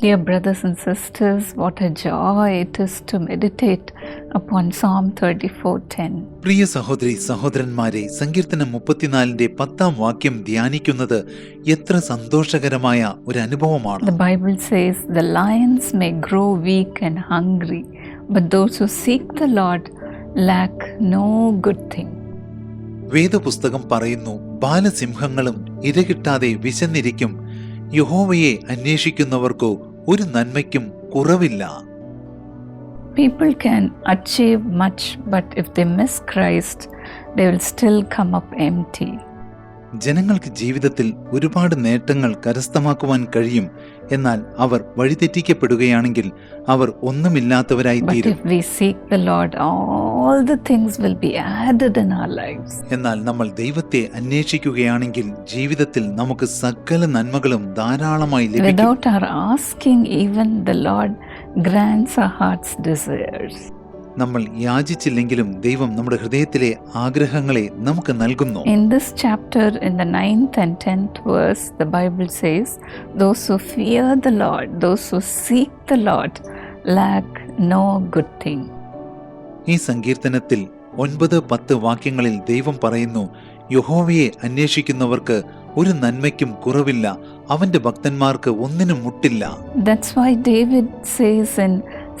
Dear brothers and sisters, what a joy it is to meditate upon Psalm 34:10. പ്രിയ സഹോദരി സഹോദരന്മാരെ സങ്കീർത്തനം മുപ്പത്തിനാലിന്റെ പത്താം വാക്യം ധ്യാനിക്കുന്നത് എത്ര സന്തോഷകരമായ ഒരു അനുഭവമാണ് The Bible says, The lions may grow weak and hungry, but those who seek the Lord lack no good thing. വേദപുസ്തകം പറയുന്നു ബാലസിംഹങ്ങളും ഇരകിട്ടാതെ വിശന്നിരിക്കും യഹോവയെ അന്വേഷിക്കുന്നവർക്കോ ഒരു നന്മയ്ക്കും കുറവില്ല People can achieve much, but if they miss Christ, they will still come up empty. ജനങ്ങൾക്ക് ജീവിതത്തിൽ ഒരുപാട് നേട്ടങ്ങൾ കരസ്ഥമാക്കുവാൻ കഴിയും എന്നാൽ അവർ വഴിതെറ്റിക്കപ്പെടുകയാണെങ്കിൽ അവർ ഒന്നുമില്ലാത്തവരായി തീരും. എന്നാൽ നമ്മൾ ദൈവത്തെ അന്വേഷിക്കുകയാണെങ്കിൽ ജീവിതത്തിൽ നമുക്ക് സകല നന്മകളും ധാരാളമായി ലഭിക്കും. നമ്മൾ യാചിച്ചില്ലെങ്കിലും ദൈവം നമ്മുടെ ഹൃദയത്തിലെ ആഗ്രഹങ്ങളെ നമുക്ക് നൽകുന്നു. In this chapter in the ninth and tenth verse the Bible says those who fear the lord those who seek the lord lack no good thing ഈ സങ്കീർത്തനത്തിൽ ഒൻപത് പത്ത് വാക്യങ്ങളിൽ ദൈവം പറയുന്നു യഹോവയെ അന്വേഷിക്കുന്നവർക്ക് ഒരു നന്മയ്ക്കും കുറവില്ല അവന്റെ ഭക്തന്മാർക്ക് ഒന്നിനും മുട്ടില്ല. That's why David says in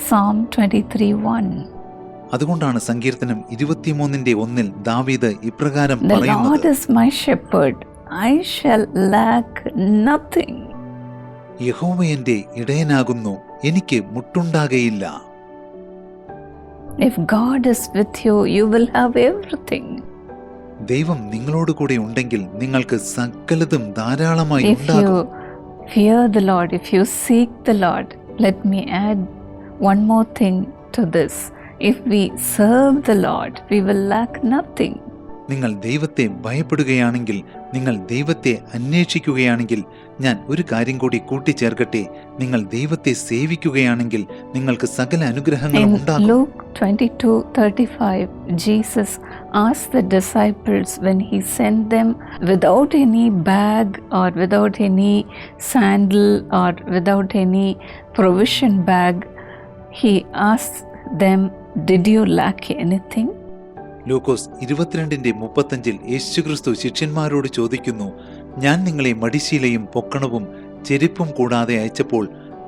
psalm twenty three one അതുകൊണ്ടാണ് സങ്കീർത്തനം ഇരുപത്തിമൂന്നിന്റെ ഒന്നിൽ ദാവീദ് ഇപ്രകാരം The Lord പറയുന്നത് is my shepherd, I shall lack nothing. യഹോവ എന്റെ ഇടയനാകുന്നു എനിക്ക് മുട്ടുണ്ടാകയില്ല If God is with you, you will have everything. ദൈവം നിങ്ങളോട് കൂടെ ഉണ്ടെങ്കിൽ നിങ്ങൾക്ക് സകലതും ധാരാളമായി ഉണ്ടാകും fear the Lord, if you seek the Lord, let me add one more thing to this. If we serve the Lord, we will lack nothing. നിങ്ങൾ ദൈവത്തെ ഭയപ്പെടുകയാണെങ്കിൽ നിങ്ങൾ ദൈവത്തെ അന്വേഷിക്കുകയാണെങ്കിൽ ഞാൻ ഒരു കാര്യം കൂടി കൂട്ടിച്ചേർക്കട്ടെ നിങ്ങൾ ദൈവത്തെ സേവിക്കുകയാണെങ്കിൽ നിങ്ങൾക്ക് സകല അനുഗ്രഹങ്ങളും In ഉണ്ടാകും Luke 22 35, Jesus asked the disciples when he sent them without any bag or without any sandal or without any provision bag, he asked them, Did you lack anything? ലൂക്കോസ് ഇരുപത്തിരണ്ടിന്റെ മുപ്പത്തഞ്ചിൽ യേശുക്രിസ്തു ശിഷ്യന്മാരോട് ചോദിക്കുന്നു ഞാൻ നിങ്ങളെ മടിശീലയും പൊക്കണവും ചെരുപ്പും കൂടാതെ അയച്ചപ്പോൾ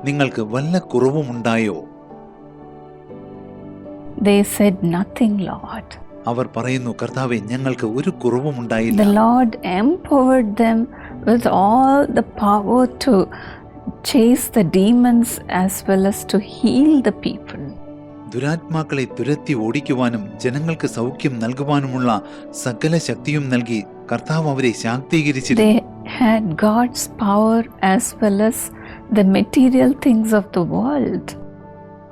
നിങ്ങൾക്ക് വല്ല കുറവുമുണ്ടായോ They said, Nothing, Lord. അവർ പറയുന്നു കർത്താവെ ഞങ്ങൾക്ക് ഒരു കുറവും ഉണ്ടായില്ല Lord empowered them with all the power to chase the demons as well as to heal the people. ദുരാത്മാക്കളെ തുരത്തി ഓടിക്കുവാനും ജനങ്ങൾക്ക് സൗഖ്യം നൽകുവാനുമുള്ള സകല ശക്തിയും നൽകി കർത്താവ് അവരെ ശാക്തീകരിച്ചിരുന്നു They had God's power as well as the material things of the world.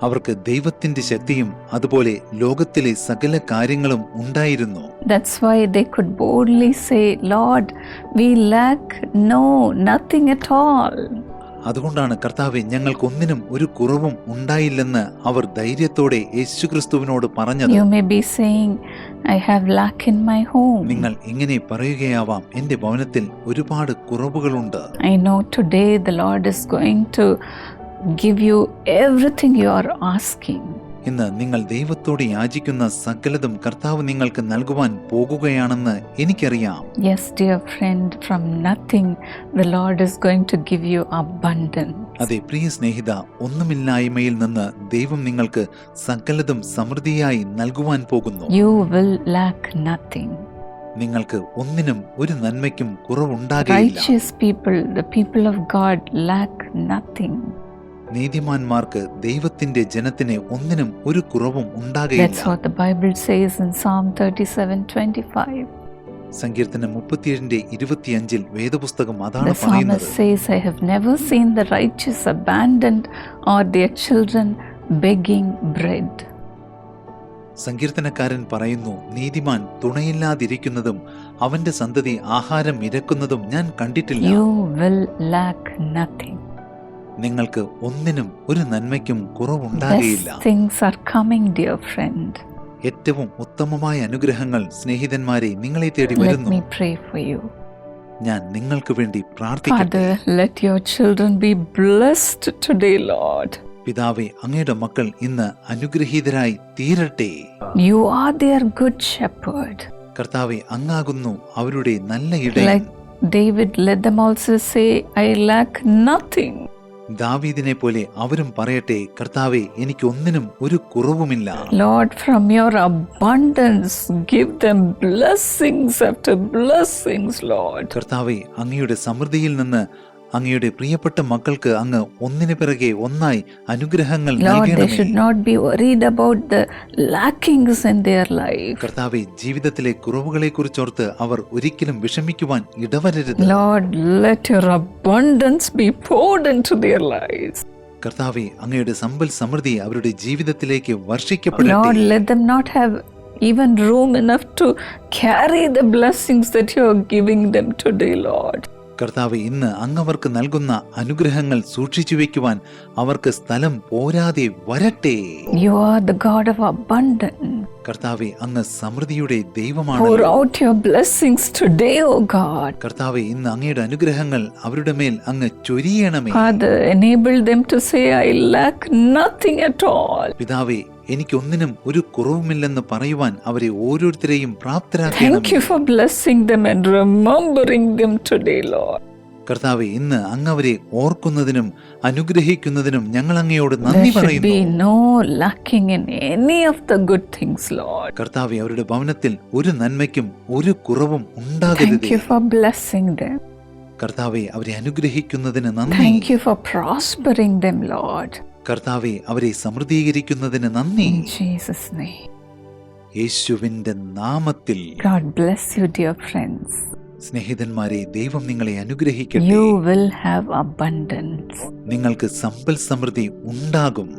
അവർക്ക് ദൈവത്തിന്റെ ശക്തിയും അതുപോലെ ലോകത്തിലെ സകല കാര്യങ്ങളും ഉണ്ടായിരുന്നു That's why they could boldly say, Lord, we lack no, nothing at all. അതുകൊണ്ടാണ് കർത്താവെ ഞങ്ങൾക്കൊന്നിനും ഒരു കുറവും ഉണ്ടായില്ലെന്ന് അവർ ധൈര്യത്തോടെ യേശുക്രിസ്തുവിനോട് പറഞ്ഞത്. നിങ്ങൾ ഇങ്ങനെ പറയുകയാവാം എന്റെ ഭവനത്തിൽ ഒരുപാട് കുറവുകളുണ്ട് I know today the lord is going to give you everything you are asking. ഇന്ന് നിങ്ങൾ ദൈവത്തോട് യാചിക്കുന്ന സകലതും കർത്താവ് നിങ്ങൾക്ക് നൽകുവാൻ പോകുകയാണെന്ന് എനിക്കറിയാം. Yes dear friend from nothing the lord is going to give you abundance അതെ പ്രിയ സ്നേഹിത ഒന്നുമില്ലായ്മയിൽ നിന്ന് ദൈവം നിങ്ങൾക്ക് സകലതും സമൃദ്ധിയായി നൽകുവാൻ പോകുന്നു. യു വിൽ ലാക്ക് നത്തിങ് നിങ്ങൾക്ക് ഒന്നിനും ഒരു നന്മയ്ക്കും കുറവുണ്ടാകില്ല Righteous people, the people of God, lack nothing. നീതിമാന്മാർക്ക് ദൈവത്തിന്റെ ജനത്തിന് ഒന്നിനും ഒരു കുറവും That's what the Bible says in Psalm 37 25. സങ്കീർത്തനം മുപ്പത്തിയേഴിന്റെ ഇരുപത്തിയഞ്ചിൽ വേദപുസ്തകം അതാണ് പറയുന്നത് I have never seen the righteous abandoned or their children begging bread. സങ്കീർത്തനക്കാരൻ പറയുന്നു നീതിമാൻ തുണയില്ലാതിരിക്കുന്നതും അവന്റെ സന്തതി ആഹാരം ഇരക്കുന്നതും ഞാൻ കണ്ടിട്ടില്ല നിങ്ങൾക്ക് ഒന്നിനും ഒരു നന്മയ്ക്കും കുറവുണ്ടാകുകയില്ല ഏറ്റവും ഉത്തമമായ അനുഗ്രഹങ്ങൾ സ്നേഹിതന്മാരെ നിങ്ങളെ തേടി വരുന്നു. ഞാൻ നിങ്ങൾക്ക് വേണ്ടി പ്രാർത്ഥിക്കട്ടെ. പിതാവെ അങ്ങയുടെ മക്കൾ ഇന്ന് അനുഗ്രഹീതരായി തീരട്ടെ. യു ആർ ഗുഡ് ഷെപ്പേർഡ് കർത്താവെ അങ്ങാകുന്നു അവരുടെ നല്ല ഇടയിൽ David let them also say I lack nothing ദാവീദിനെ പോലെ അവരും പറയട്ടെ കർത്താവെ എനിക്കൊന്നിനും ഒരു കുറവുമില്ല. Lord from your abundance give them blessings after blessings lord കർത്താവെ അങ്ങയുടെ സമൃദ്ധിയിൽ നിന്ന് അങ്ങയുടെ പ്രിയപ്പെട്ട മക്കൾക്ക് അങ്ങ് ഒന്നിനു പിറകെ ഒന്നായി അനുഗ്രഹങ്ങൾ. കർത്താവെ ജീവിതത്തിലെ കുറവുകളെ കുറിച്ചോർത്ത് അവർ ഒരിക്കലും വിഷമിക്കുവാൻ ഇടവരരുത് into their lives. കർത്താവെ അങ്ങയുടെ സമ്പൽ സമൃദ്ധി അവരുടെ ജീവിതത്തിലേക്ക് വർഷിക്കപ്പെടട്ടെ even room enough to carry the blessings that you are giving them today, Lord. കർത്താവ് ഇന്ന് അങ്ങവർക്ക് നൽകുന്ന അനുഗ്രഹങ്ങൾ സൂക്ഷിച്ചു വെക്കുവാൻ അവർക്ക് സ്ഥലം പോരാതെ വരട്ടെ you are the God of abundance കർത്താവെ അങ്ങ് സമൃദ്ധിയുടെ Pour ദൈവമാണ് out your blessings today, O God. കർത്താവെ ഇന്ന് അങ്ങയുടെ അനുഗ്രഹങ്ങൾ അവരുടെ മേൽ അങ്ങ് ചൊരിയണമേ Father, enable them to say, I lack nothing at all. പിതാവെ എനിക്കൊന്നിനും ഒരു കുറവുമില്ലെന്ന് പറയുവാൻ അവരെ ഓരോരുത്തരെയും കർത്താവ് ഇന്ന് അങ്ങവരെ ഓർക്കുന്നതിനും അനുഗ്രഹിക്കുന്നതിനും ഞങ്ങൾ അങ്ങയോട് നന്ദി പറയുന്നു. കർത്താവ് അവരുടെ ഭവനത്തിൽ ഒരു നന്മയ്ക്കും ഒരു കുറവും ഉണ്ടാകരുത്. കർത്താവെ അവരെ അനുഗ്രഹിക്കുന്നതിന് നന്ദി. ഫോർ പ്രോസ്പെറിംഗ് ദം ലോർഡ് കർത്താവെ അവരെ സമൃദ്ധീകരിക്കുന്നതിന് നന്ദി In Jesus' name. യേശുവിന്റെ നാമത്തിൽ God bless you, dear friends. സ്നേഹിതന്മാരെ ദൈവം നിങ്ങളെ അനുഗ്രഹിക്കട്ടെ You will have abundance. നിങ്ങൾക്ക് സമ്പൽ സമൃദ്ധി ഉണ്ടാകും